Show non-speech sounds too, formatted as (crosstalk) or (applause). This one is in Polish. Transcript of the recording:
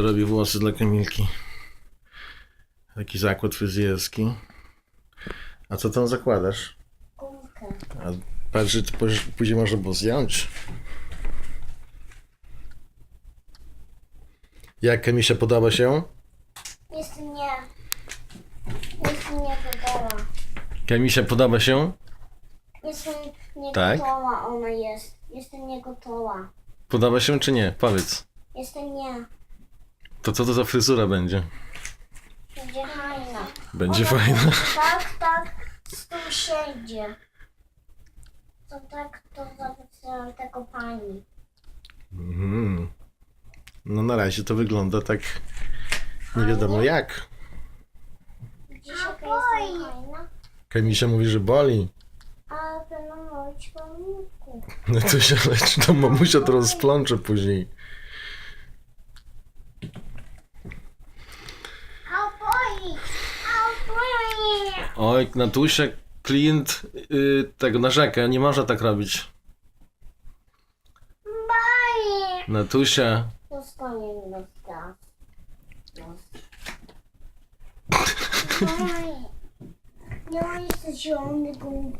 Robi włosy dla Kamilki. Taki zakład fryzjerski. A co tam zakładasz? Gumkę. A patrz, że to później- można było zdjąć. Jak Kamisia podoba się? Jestem nie. Jestem nie gotowa. Kamisia podoba się? Jestem nie Tak? gotowa, ona jest. Jestem nie gotowa. Podoba się czy nie? Powiedz. Jestem nie. To co to za fryzura będzie? Będzie fajna. Będzie Ona fajna. Tak, tak, z tym siedzi. To tak, to zapisałam tego pani. Mhm. No na razie to wygląda tak nie wiadomo jak. Widzisz, jaka jestem fajna? Kamisia mówi, że boli. A będę mówić pomniku. No to się leczy, to mamusia to rozplącze później. Oj, Natusia, klient y, tego narzeka, nie można tak robić. Bye! Natusia, Zostanie. Los. (laughs) Bye! Nie ma jeszcze zielony gumki.